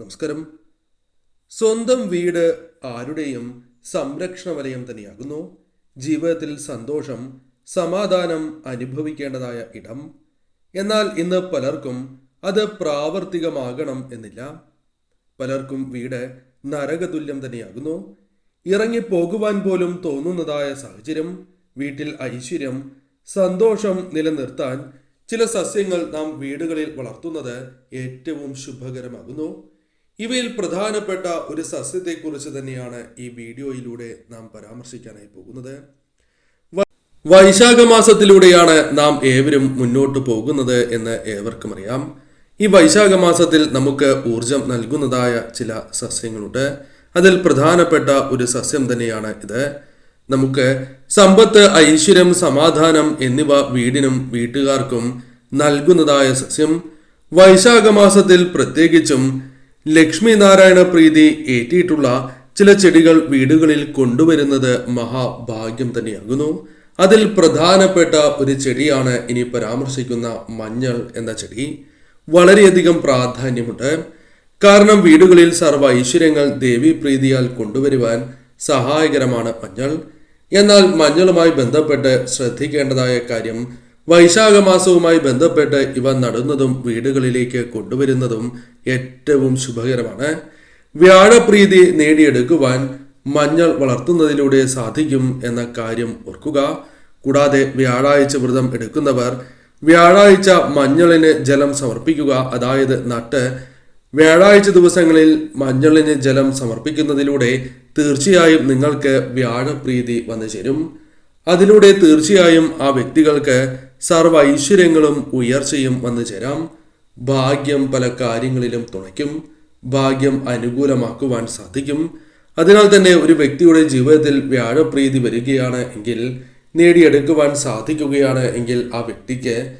നമസ്കാരം. സ്വന്തം വീട് ആരുടെയും സംരക്ഷണ വലയം തന്നെയാകുന്നു. ജീവിതത്തിൽ സന്തോഷം സമാധാനം അനുഭവിക്കേണ്ടതായ ഇടം. എന്നാൽ ഇന്ന് പലർക്കും അത് പ്രാവർത്തികമാകണം എന്നില്ല. പലർക്കും വീട് നരകതുല്യം തന്നെയാകുന്നു. ഇറങ്ങി പോകുവാൻ പോലും തോന്നുന്നതായ സാഹചര്യം വീട്ടിൽ ഐശ്വര്യം സന്തോഷം നിലനിർത്താൻ ചില സസ്യങ്ങൾ നാം വീടുകളിൽ വളർത്തുന്നത് ഏറ്റവും ശുഭകരമാകുന്നു. ഇവയിൽ പ്രധാനപ്പെട്ട ഒരു സസ്യത്തെക്കുറിച്ച് തന്നെയാണ് ഈ വീഡിയോയിലൂടെ നാം പരാമർശിക്കാനായി പോകുന്നത്. വൈശാഖ മാസത്തിലൂടെയാണ് നാം ഏവരും മുന്നോട്ട് പോകുന്നത് എന്ന് ഏവർക്കും അറിയാം. ഈ വൈശാഖ മാസത്തിൽ നമുക്ക് ഊർജം നൽകുന്നതായ ചില സസ്യങ്ങളുണ്ട്. അതിൽ പ്രധാനപ്പെട്ട ഒരു സസ്യം തന്നെയാണ് ഇത്. നമുക്ക് സമ്പത്ത് ഐശ്വര്യം സമാധാനം എന്നിവ വീടിനും വീട്ടുകാർക്കും നൽകുന്നതായ സസ്യം. വൈശാഖ മാസത്തിൽ പ്രത്യേകിച്ചും ലക്ഷ്മി നാരായണ പ്രീതി ഏറ്റിയിട്ടുള്ള ചില ചെടികൾ വീടുകളിൽ കൊണ്ടുവരുന്നത് മഹാഭാഗ്യം തന്നെയാകുന്നു. അതിൽ പ്രധാനപ്പെട്ട ഒരു ചെടിയാണ് ഇനി പരാമർശിക്കുന്ന മഞ്ഞൾ എന്ന ചെടി. വളരെയധികം പ്രാധാന്യമുണ്ട്. കാരണം വീടുകളിൽ സർവ ഐശ്വര്യങ്ങൾ ദേവീപ്രീതിയാൽ കൊണ്ടുവരുവാൻ സഹായകരമാണ് മഞ്ഞൾ. എന്നാൽ മഞ്ഞളുമായി ബന്ധപ്പെട്ട് ശ്രദ്ധിക്കേണ്ടതായ കാര്യം വൈശാഖ മാസവുമായി ബന്ധപ്പെട്ട് ഇവ നടുന്നതും വീടുകളിലേക്ക് കൊണ്ടുവരുന്നതും ഏറ്റവും ശുഭകരമാണ്. വ്യാഴപ്രീതി നേടിയെടുക്കുവാൻ മഞ്ഞൾ വളർത്തുന്നതിലൂടെ സാധിക്കും എന്ന കാര്യം ഓർക്കുക. കൂടാതെ വ്യാഴാഴ്ച വ്രതം എടുക്കുന്നവർ വ്യാഴാഴ്ച മഞ്ഞളിന് ജലം സമർപ്പിക്കുക അതായത് നട്ട് വ്യാഴാഴ്ച ദിവസങ്ങളിൽ മഞ്ഞളിന് ജലം സമർപ്പിക്കുന്നതിലൂടെ തീർച്ചയായും നിങ്ങൾക്ക് വ്യാഴപ്രീതി വന്നു ചേരും അതിലൂടെ തീർച്ചയായും ആ വ്യക്തികൾക്ക് സർവ ഐശ്വര്യങ്ങളും ഉയർച്ചയും വന്നു ചേരാം. ഭാഗ്യം പല കാര്യങ്ങളിലും തുണയ്ക്കും. ഭാഗ്യം അനുകൂലമാക്കുവാൻ സാധിക്കും. അതിനാൽ തന്നെ ഒരു വ്യക്തിയുടെ ജീവിതത്തിൽ വ്യാഴപ്രീതി വരികയാണ് എങ്കിൽ നേടിയെടുക്കുവാൻ സാധിക്കുകയാണ് എങ്കിൽ ആ വ്യക്തിക്ക്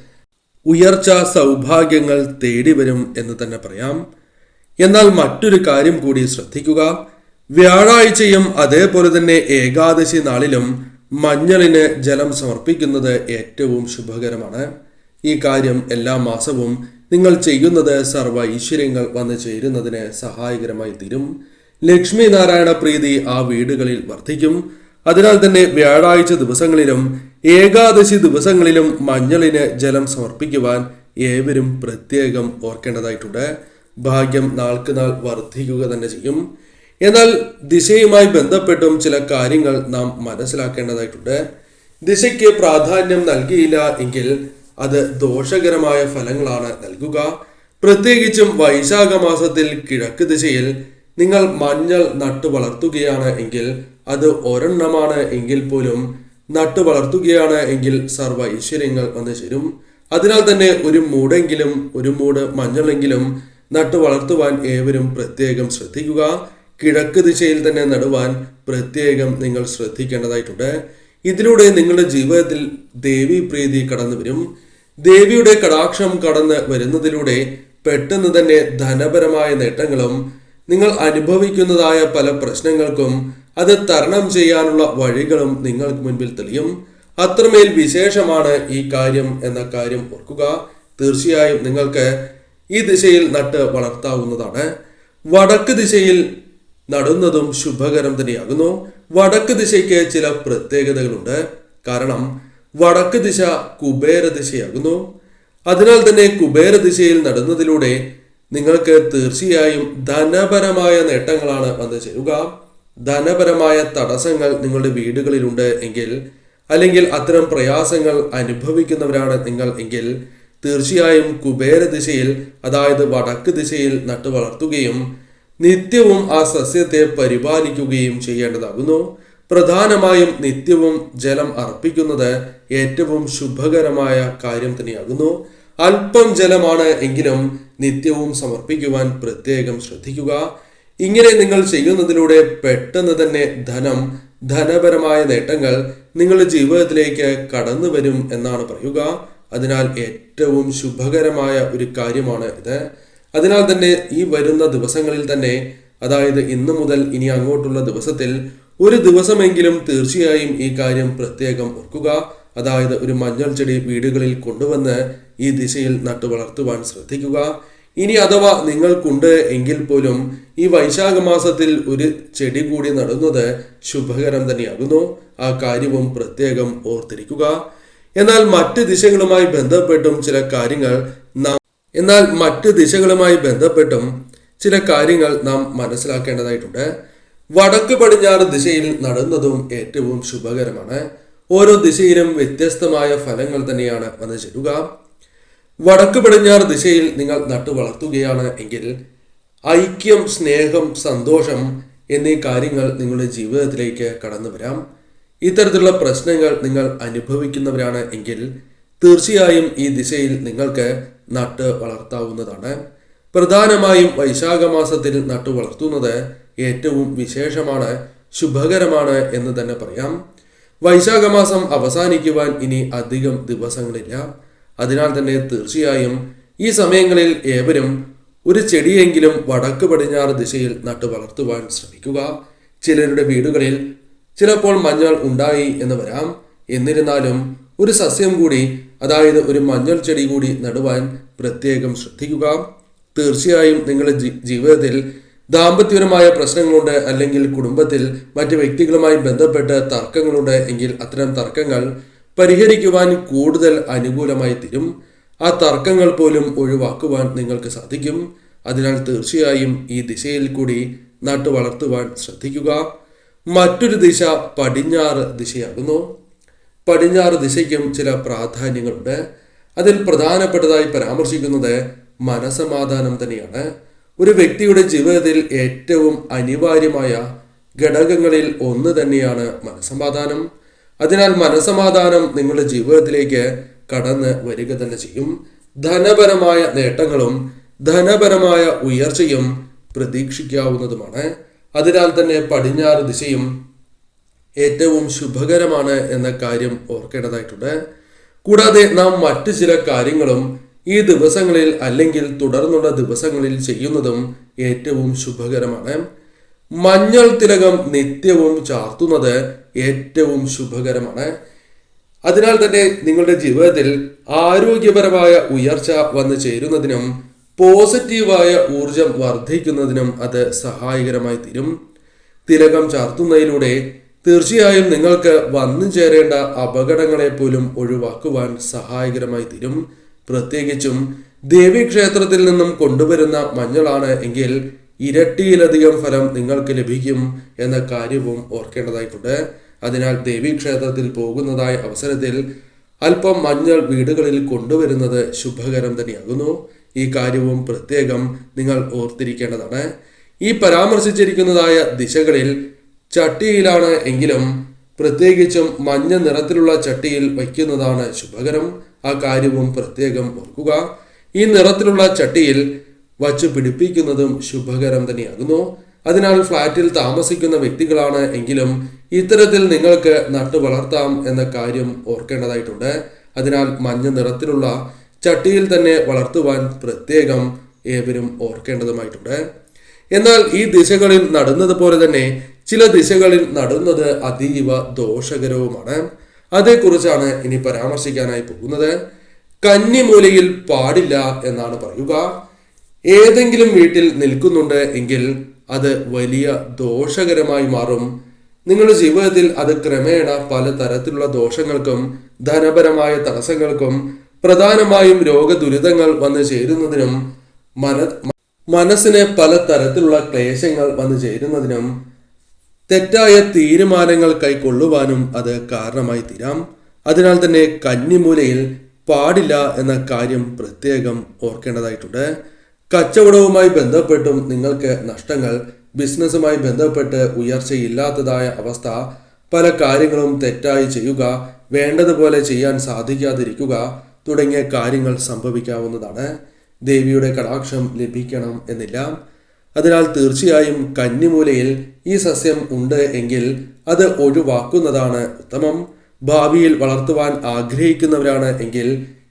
ഉയർച്ച സൗഭാഗ്യങ്ങൾ തേടി വരും എന്ന് തന്നെ പറയാം. എന്നാൽ മറ്റൊരു കാര്യം കൂടി ശ്രദ്ധിക്കുക. വ്യാഴാഴ്ചയും അതേപോലെ തന്നെ ഏകാദശി നാളിലും മഞ്ഞളിന് ജലം സമർപ്പിക്കുന്നത് ഏറ്റവും ശുഭകരമാണ്. ഈ കാര്യം എല്ലാ മാസവും നിങ്ങൾ ചെയ്യുന്നത് സർവ ഐശ്വര്യങ്ങൾ വന്നു ചേരുന്നതിന് സഹായകരമായി തീരും. ലക്ഷ്മി നാരായണ പ്രീതി ആ വീടുകളിൽ വർദ്ധിക്കും. അതിനാൽ തന്നെ വ്യാഴാഴ്ച ദിവസങ്ങളിലും ഏകാദശി ദിവസങ്ങളിലും മഞ്ഞളിന് ജലം സമർപ്പിക്കുവാൻ ഏവരും പ്രത്യേകം ഓർക്കേണ്ടതായിട്ടുണ്ട്. ഭാഗ്യം നാൾക്ക് നാൾ വർദ്ധിക്കുക തന്നെ ചെയ്യും. എന്നാൽ ദിശയുമായി ബന്ധപ്പെട്ടും ചില കാര്യങ്ങൾ നാം മനസ്സിലാക്കേണ്ടതായിട്ടുണ്ട്. ദിശയ്ക്ക് പ്രാധാന്യം നൽകിയില്ല എങ്കിൽ അത് ദോഷകരമായ ഫലങ്ങളാണ് നൽകുക. പ്രത്യേകിച്ചും വൈശാഖ മാസത്തിൽ കിഴക്ക് ദിശയിൽ നിങ്ങൾ മഞ്ഞൾ നട്ടു വളർത്തുകയാണ് എങ്കിൽ അത് ഒരെണ്ണമാണ് എങ്കിൽ പോലും നട്ടു വളർത്തുകയാണ് എങ്കിൽ സർവ ഐശ്വര്യങ്ങൾ വന്നു ചേരും. അതിനാൽ തന്നെ ഒരു മൂടെങ്കിലും ഒരു മൂട് മഞ്ഞളെങ്കിലും നട്ടു വളർത്തുവാൻ ഏവരും പ്രത്യേകം ശ്രദ്ധിക്കുക. കിഴക്ക് ദിശയിൽ തന്നെ നടുവാൻ പ്രത്യേകം നിങ്ങൾ ശ്രദ്ധിക്കേണ്ടതായിട്ടുണ്ട്. ഇതിലൂടെ നിങ്ങളുടെ ജീവിതത്തിൽ ദേവി പ്രീതി കടന്നു വരും. ദേവിയുടെ കടാക്ഷം കടന്ന് വരുന്നതിലൂടെ പെട്ടെന്ന് തന്നെ ധനപരമായ നേട്ടങ്ങളും നിങ്ങൾ അനുഭവിക്കുന്നതായ പല പ്രശ്നങ്ങൾക്കും അത് തരണം ചെയ്യാനുള്ള വഴികളും നിങ്ങൾക്ക് മുൻപിൽ തെളിയും. അത്രമേൽ വിശേഷമാണ് ഈ കാര്യം എന്ന കാര്യം ഓർക്കുക. തീർച്ചയായും നിങ്ങൾക്ക് ഈ ദിശയിൽ നട്ട് വളർത്താവുന്നതാണ്. വടക്ക് ദിശയിൽ നടുന്നതും ശുഭകരം തന്നെയാകുന്നു. വടക്ക് ദിശയ്ക്ക് ചില പ്രത്യേകതകളുണ്ട്. കാരണം വടക്ക് ദിശ കുബേര ദിശയാകുന്നു. അതിനാൽ തന്നെ കുബേര ദിശയിൽ നടുന്നതിലൂടെ നിങ്ങൾക്ക് തീർച്ചയായും ധനപരമായ നേട്ടങ്ങളാണ് വന്നു ചേരുക. ധനപരമായ തടസ്സങ്ങൾ നിങ്ങളുടെ വീടുകളിലുണ്ട് എങ്കിൽ അല്ലെങ്കിൽ അത്തരം പ്രയാസങ്ങൾ അനുഭവിക്കുന്നവരാണ് നിങ്ങൾ എങ്കിൽ തീർച്ചയായും കുബേര ദിശയിൽ അതായത് വടക്ക് ദിശയിൽ നട്ടു വളർത്തുകയും നിത്യവും ആ സസ്യത്തെ പരിപാലിക്കുകയും ചെയ്യേണ്ടതാകുന്നു. പ്രധാനമായും നിത്യവും ജലം അർപ്പിക്കുന്നത് ഏറ്റവും ശുഭകരമായ കാര്യം തന്നെയാകുന്നു. അല്പം ജലമാണ് എങ്കിലും നിത്യവും സമർപ്പിക്കുവാൻ പ്രത്യേകം ശ്രദ്ധിക്കുക. ഇങ്ങനെ നിങ്ങൾ ചെയ്യുന്നതിലൂടെ പെട്ടെന്ന് തന്നെ ധനം ധനപരമായ നേട്ടങ്ങൾ നിങ്ങളുടെ ജീവിതത്തിലേക്ക് കടന്നു വരും എന്നാണ് പറയുക. അതിനാൽ ഏറ്റവും ശുഭകരമായ ഒരു കാര്യമാണ് ഇത്. അതിനാൽ തന്നെ ഈ വരുന്ന ദിവസങ്ങളിൽ തന്നെ അതായത് ഇന്ന് മുതൽ ഇനി അങ്ങോട്ടുള്ള ദിവസത്തിൽ ഒരു ദിവസമെങ്കിലും തീർച്ചയായും ഈ കാര്യം പ്രത്യേകം ഓർക്കുക. അതായത് ഒരു മഞ്ഞൾ ചെടി വീടുകളിൽ കൊണ്ടുവന്ന് ഈ ദിശയിൽ നട്ടു വളർത്തുവാൻ ശ്രദ്ധിക്കുക. ഇനി അഥവാ നിങ്ങൾക്കുണ്ട് എങ്കിൽ പോലും ഈ വൈശാഖ മാസത്തിൽ ഒരു ചെടി കൂടി നടുന്നത് ശുഭകരം തന്നെയാകുന്നു. ആ കാര്യവും പ്രത്യേകം ഓർത്തിരിക്കുക. എന്നാൽ മറ്റ് ദിശകളുമായി ബന്ധപ്പെട്ടും ചില കാര്യങ്ങൾ എന്നാൽ മറ്റ് ദിശകളുമായി ബന്ധപ്പെട്ടും ചില കാര്യങ്ങൾ നാം മനസ്സിലാക്കേണ്ടതായിട്ടുണ്ട്. വടക്ക് പടിഞ്ഞാറ് ദിശയിൽ നടന്നതും ഏറ്റവും ശുഭകരമാണ്. ഓരോ ദിശയിലും വ്യത്യസ്തമായ ഫലങ്ങൾ തന്നെയാണ് വന്നു ചേരുക. വടക്ക് പടിഞ്ഞാറ് ദിശയിൽ നിങ്ങൾ നട്ടു വളർത്തുകയാണ് എങ്കിൽ ഐക്യം സ്നേഹം സന്തോഷം എന്നീ കാര്യങ്ങൾ നിങ്ങളുടെ ജീവിതത്തിലേക്ക് കടന്നു വരാം. ഇത്തരത്തിലുള്ള പ്രശ്നങ്ങൾ നിങ്ങൾ അനുഭവിക്കുന്നവരാണ് എങ്കിൽ തീർച്ചയായും ഈ ദിശയിൽ നിങ്ങൾക്ക് നട്ട് വളർത്താവുന്നതാണ്. പ്രധാനമായും വൈശാഖ മാസത്തിൽ നട്ടു വളർത്തുന്നത് ഏറ്റവും വിശേഷമാണ് ശുഭകരമാണ് എന്ന് തന്നെ പറയാം. വൈശാഖ മാസം അവസാനിക്കുവാൻ ഇനി അധികം ദിവസങ്ങളില്ല. അതിനാൽ തന്നെ തീർച്ചയായും ഈ സമയങ്ങളിൽ ഏവരും ഒരു ചെടിയെങ്കിലും വടക്ക് പടിഞ്ഞാറ് ദിശയിൽ നട്ടു വളർത്തുവാൻ ശ്രമിക്കുക. ചിലരുടെ വീടുകളിൽ ചിലപ്പോൾ മഞ്ഞൾ ഉണ്ടായി എന്ന് വരാം. എന്നിരുന്നാലും ഒരു സസ്യം കൂടി അതായത് ഒരു മഞ്ഞൾ ചെടി കൂടി നടുവാൻ പ്രത്യേകം ശ്രദ്ധിക്കുക. തീർച്ചയായും നിങ്ങളുടെ ജീവിതത്തിൽ ദാമ്പത്യപരമായ പ്രശ്നങ്ങളുണ്ട് അല്ലെങ്കിൽ കുടുംബത്തിൽ മറ്റ് വ്യക്തികളുമായി ബന്ധപ്പെട്ട് തർക്കങ്ങളുണ്ട് എങ്കിൽ അത്തരം തർക്കങ്ങൾ പരിഹരിക്കുവാൻ കൂടുതൽ അനുകൂലമായി തീരും. ആ തർക്കങ്ങൾ പോലും ഒഴിവാക്കുവാൻ നിങ്ങൾക്ക് സാധിക്കും. അതിനാൽ തീർച്ചയായും ഈ ദിശയിൽ കൂടി നട്ടു വളർത്തുവാൻ ശ്രദ്ധിക്കുക. മറ്റൊരു ദിശ പടിഞ്ഞാറ് ദിശയാകുന്നു. പടിഞ്ഞാറ് ദിശയ്ക്കും ചില പ്രാധാന്യങ്ങളുണ്ട്. അതിൽ പ്രധാനപ്പെട്ടതായി പരാമർശിക്കുന്നത് മനസമാധാനം തന്നെയാണ്. ഒരു വ്യക്തിയുടെ ജീവിതത്തിൽ ഏറ്റവും അനിവാര്യമായ ഘടകങ്ങളിൽ ഒന്ന് തന്നെയാണ് മനസമാധാനം. അതിനാൽ മനസമാധാനം നിങ്ങളുടെ ജീവിതത്തിലേക്ക് കടന്ന് വരിക തന്നെ ചെയ്യും. ധനപരമായ നേട്ടങ്ങളും ധനപരമായ ഉയർച്ചയും പ്രതീക്ഷിക്കാവുന്നതുമാണ്. അതിനാൽ തന്നെ പടിഞ്ഞാറ് ദിശയും ഏറ്റവും ശുഭകരമാണ് എന്ന കാര്യം ഓർക്കേണ്ടതായിട്ടുണ്ട്. കൂടാതെ നാം മറ്റു ചില കാര്യങ്ങളും ഈ ദിവസങ്ങളിൽ അല്ലെങ്കിൽ തുടർന്നുള്ള ദിവസങ്ങളിൽ ചെയ്യുന്നതും ഏറ്റവും ശുഭകരമാണ്. മഞ്ഞൾ തിലകം നിത്യവും ചാർത്തുന്നത് ഏറ്റവും ശുഭകരമാണ്. അതിനാൽ തന്നെ നിങ്ങളുടെ ജീവിതത്തിൽ ആരോഗ്യപരമായ ഉയർച്ച വന്നു ചേരുന്നതിനും പോസിറ്റീവായ ഊർജം വർദ്ധിക്കുന്നതിനും അത് സഹായകരമായി തീരും. തിലകം ചാർത്തുന്നതിലൂടെ തീർച്ചയായും നിങ്ങൾക്ക് വന്നു ചേരേണ്ട അപകടങ്ങളെ പോലും ഒഴിവാക്കുവാൻ സഹായകരമായി തീരും. പ്രത്യേകിച്ചും ദേവീക്ഷേത്രത്തിൽ നിന്നും കൊണ്ടുവരുന്ന മഞ്ഞളാണ് എങ്കിൽ ഇരട്ടിയിലധികം ഫലം നിങ്ങൾക്ക് ലഭിക്കും എന്ന കാര്യവും ഓർക്കേണ്ടതായിട്ടുണ്ട്. അതിനാൽ ദേവീക്ഷേത്രത്തിൽ പോകുന്നതായ അവസരത്തിൽ അല്പം മഞ്ഞൾ വീടുകളിൽ കൊണ്ടുവരുന്നത് ശുഭകരം തന്നെയാകുന്നു. ഈ കാര്യവും പ്രത്യേകം നിങ്ങൾ ഓർത്തിരിക്കേണ്ടതാണ്. ഈ പരാമർശിച്ചിരിക്കുന്നതായ ദിശകളിൽ ചട്ടിയിലാണ് എങ്കിലും പ്രത്യേകിച്ചും മഞ്ഞ നിറത്തിലുള്ള ചട്ടിയിൽ വയ്ക്കുന്നതാണ് ശുഭകരം. ആ കാര്യവും പ്രത്യേകം ഓർക്കുക. ഈ നിറത്തിലുള്ള ചട്ടിയിൽ വച്ച് പിടിപ്പിക്കുന്നതും ശുഭകരം തന്നെയാകുന്നു. അതിനാൽ ഫ്ലാറ്റിൽ താമസിക്കുന്ന വ്യക്തികളാണ് എങ്കിലും ഇത്തരത്തിൽ നിങ്ങൾക്ക് നട്ടു വളർത്താം എന്ന കാര്യം ഓർക്കേണ്ടതായിട്ടുണ്ട്. അതിനാൽ മഞ്ഞ നിറത്തിലുള്ള ചട്ടിയിൽ തന്നെ വളർത്തുവാൻ പ്രത്യേകം ഏവരും ഓർക്കേണ്ടതുമായിട്ടുണ്ട്. എന്നാൽ ഈ ദിശകളിൽ നടുന്നത് പോലെ തന്നെ ചില ദിശകളിൽ നടുന്നത് അതീവ ദോഷകരവുമാണ്. അതേക്കുറിച്ചാണ് ഇനി പരാമർശിക്കാനായി പോകുന്നത്. കന്നിമൂലയിൽ പാടില്ല എന്നാണ് പറയുക. ഏതെങ്കിലും വീട്ടിൽ നിൽക്കുന്നുണ്ട് എങ്കിൽ അത് വലിയ ദോഷകരമായി മാറും. നിങ്ങളുടെ ജീവിതത്തിൽ അത് ക്രമേണ പല തരത്തിലുള്ള ദോഷങ്ങൾക്കും ധനപരമായ തടസ്സങ്ങൾക്കും പ്രധാനമായും രോഗദുരിതങ്ങൾ വന്നു ചേരുന്നതിനും മന മനസ്സിന് പല തരത്തിലുള്ള ക്ലേശങ്ങൾ വന്നു ചേരുന്നതിനും തെറ്റായ തീരുമാനങ്ങൾ കൈക്കൊള്ളുവാനും അത് കാരണമായി തീരാം അതിനാൽ തന്നെ കന്നിമൂലയിൽ പാടില്ല എന്ന കാര്യം പ്രത്യേകം ഓർക്കേണ്ടതായിട്ടുണ്ട്. കച്ചവടവുമായി ബന്ധപ്പെട്ടും നിങ്ങൾക്ക് നഷ്ടങ്ങൾ ബിസിനസ്സുമായി ബന്ധപ്പെട്ട് ഉയർച്ചയില്ലാത്തതായ അവസ്ഥ പല കാര്യങ്ങളും തെറ്റായി ചെയ്യുക വേണ്ടതുപോലെ ചെയ്യാൻ സാധിക്കാതിരിക്കുക തുടങ്ങിയ കാര്യങ്ങൾ സംഭവിക്കാവുന്നതാണ്. ദേവിയുടെ കടാക്ഷം ലഭിക്കണം എന്നില്ല. അതിനാൽ തീർച്ചയായും കന്നിമൂലയിൽ ഈ സസ്യം ഉണ്ട് എങ്കിൽ അത് ഒഴിവാക്കുന്നതാണ് ഉത്തമം. ഭാവിയിൽ വളർത്തുവാൻ ആഗ്രഹിക്കുന്നവരാണ് എങ്കിൽ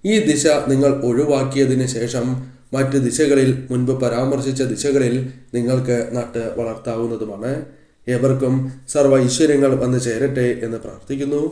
ഈ ദിശ നിങ്ങൾ ഒഴിവാക്കിയതിന് ശേഷം മറ്റ് ദിശകളിൽ മുൻപ് പരാമർശിച്ച ദിശകളിൽ നിങ്ങൾക്ക് നട്ട് വളർത്താവുന്നതുമാണ്. ഏവർക്കും സർവ ഐശ്വര്യങ്ങൾ വന്നു ചേരട്ടെ എന്ന് പ്രാർത്ഥിക്കുന്നു.